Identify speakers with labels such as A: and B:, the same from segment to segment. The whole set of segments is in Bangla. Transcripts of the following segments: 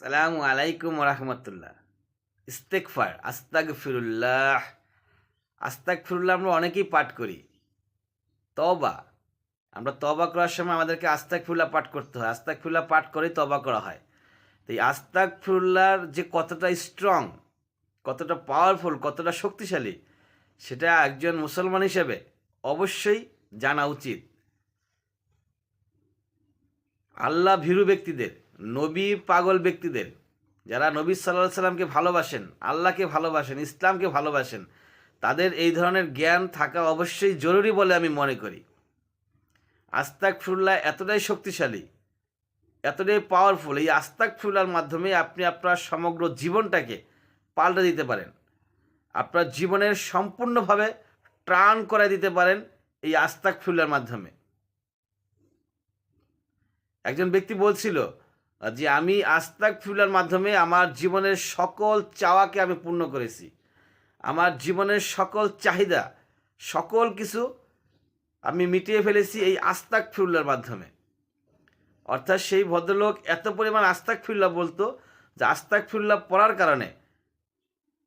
A: সালামু আলাইকুম রহমতুল্লাহ ইস্তেকফার আস্তাক ফিরুল্লাহ আস্তাক ফিরুল্লাহ আমরা অনেকেই পাঠ করি। তবা আমরা তবা করার সময় আমাদেরকে আস্তাক ফিরুল্লাহ পাঠ করতে হয়। আস্তাক ফিরুল্লাহ পাঠ করেই তবা করা হয়। তো এই আস্তাক ফিরুল্লাহর যে কতটা স্ট্রং কতটা পাওয়ারফুল কতটা শক্তিশালী, সেটা একজন মুসলমান হিসেবে অবশ্যই জানা উচিত। আল্লাহ ভীরু ব্যক্তিদের। নবী পাগল ব্যক্তিদের। যারা নবী সাল্লাহ সাল্লামকে ভালোবাসেন, আল্লাহকে ভালোবাসেন, ইসলামকে ভালোবাসেন, তাদের এই ধরনের জ্ঞান থাকা অবশ্যই জরুরি বলে আমি মনে করি। আস্তাক ফুল্লাহ এতটাই শক্তিশালী, এতটাই পাওয়ারফুল এই আস্তাক ফুল্লার মাধ্যমে আপনি আপনার সমগ্র জীবনটাকে পাল্টে দিতে পারেন। আপনার জীবনের সম্পূর্ণভাবে ট্রান করে দিতে পারেন এই আস্তাক ফুল্লার মাধ্যমে। একজন ব্যক্তি বলছিল যে আমি আস্তাক ফিউলার মাধ্যমে আমার জীবনের সকল চাওয়াকে আমি পূর্ণ করেছি। আমার জীবনের সকল চাহিদা, সকল কিছু আমি মিটিয়ে ফেলেছি এই আস্তাক ফিউলার মাধ্যমে। অর্থাৎ সেই ভদ্রলোক এত পরিমাণ আস্তাক ফিউল্লা বলতো যে আস্তাক ফিউল্লা পড়ার কারণে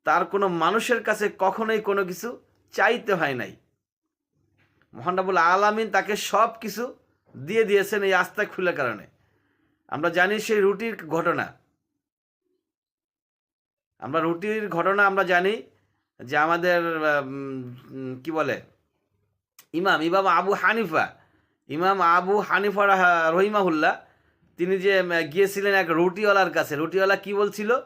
A: তার কোনো মানুষের কাছে কখনোই কোনো কিছু চাইতে হয় নাই। মহানবুল আলামিন তাকে সব কিছু দিয়ে দিয়েছেন এই আস্তাক ফুলের কারণে। আমরা জানি সেই রুটির ঘটনা। আমরা রুটির ঘটনা আমরা জানি যে আমাদের কি বলে? ইমাম ইমাম আবু হানিফা, ইমাম আবু হানিফা রাহা- রহিমাহুল্লাহ, তিনি যে গিয়েছিলেন এক রুটিওয়ালার কাছে। রুটিওয়ালা কি বলছিল?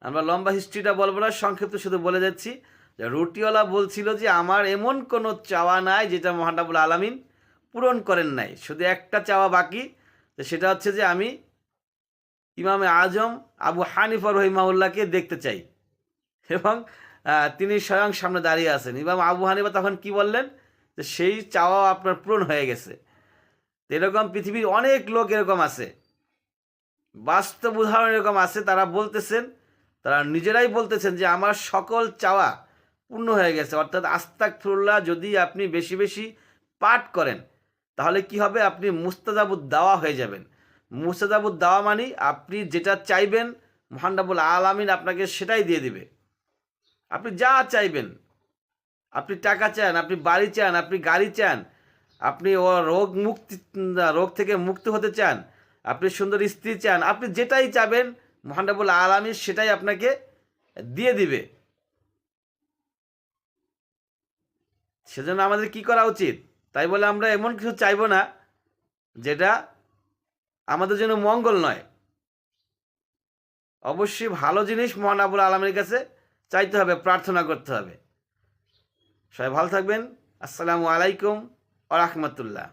A: আমরা লম্বা হিস্ট্রিটা বলব না, সংক্ষিপ্ত শুধু বলে যাচ্ছি। যে রুটিওয়ালা বলছিল যে, আমার এমন কোনো চাওয়া নাই যেটা মহানাবুল আলামিন পূরণ করেন নাই। শুধু একটা চাওয়া বাকি তো সেটা হচ্ছে যে আমি ইমামে আজম আবু হানিফা রহিমাউল্লাহকে দেখতে চাই। এবং তিনি স্বয়ং সামনে দাঁড়িয়ে আছেন। ইমাম আবু হানিফা তখন কি বললেন? যে সেই চাওয়া আপনার পূরণ হয়ে গেছে। এরকম পৃথিবীর অনেক লোক এরকম আছে। বাস্তব উদাহরণ এরকম আছে, তারা বলতেছেন, তারা নিজেরাই বলতেছেন যে আমার সকল চাওয়া পূর্ণ হয়ে গেছে। অর্থাৎ আস্তাক যদি আপনি বেশি বেশি পাঠ করেন তাহলে কি হবে? আপনি মুস্তাজাবুদ দাওয়া হয়ে যাবেন। মুস্তাজাবুদ দাওয়া মানে আপনি যেটা চাইবেন মহান্ডাবুল আলামিন আপনাকে সেটাই দিয়ে দিবে। আপনি যা চাইবেন। আপনি টাকা চান, আপনি বাড়ি চান, আপনি গাড়ি চান, আপনি ও রোগ মুক্তি, রোগ থেকে মুক্ত হতে চান, আপনি সুন্দর স্ত্রী চান, আপনি যেটাই চাবেন মহান্ডাবুল আলামিন সেটাই আপনাকে দিয়ে দিবে। সেজন্য আমাদের কি করা উচিত? তাই বলে আমরা এমন কিছু চাইব না যেটা আমাদের জন্য মঙ্গল নয়। অবশ্যই ভালো জিনিস মহান আবুল আলমের কাছে চাইতে হবে, প্রার্থনা করতে হবে। সবাই ভালো থাকবেন। আসসালামু আলাইকুম আ রহমতুল্লাহ।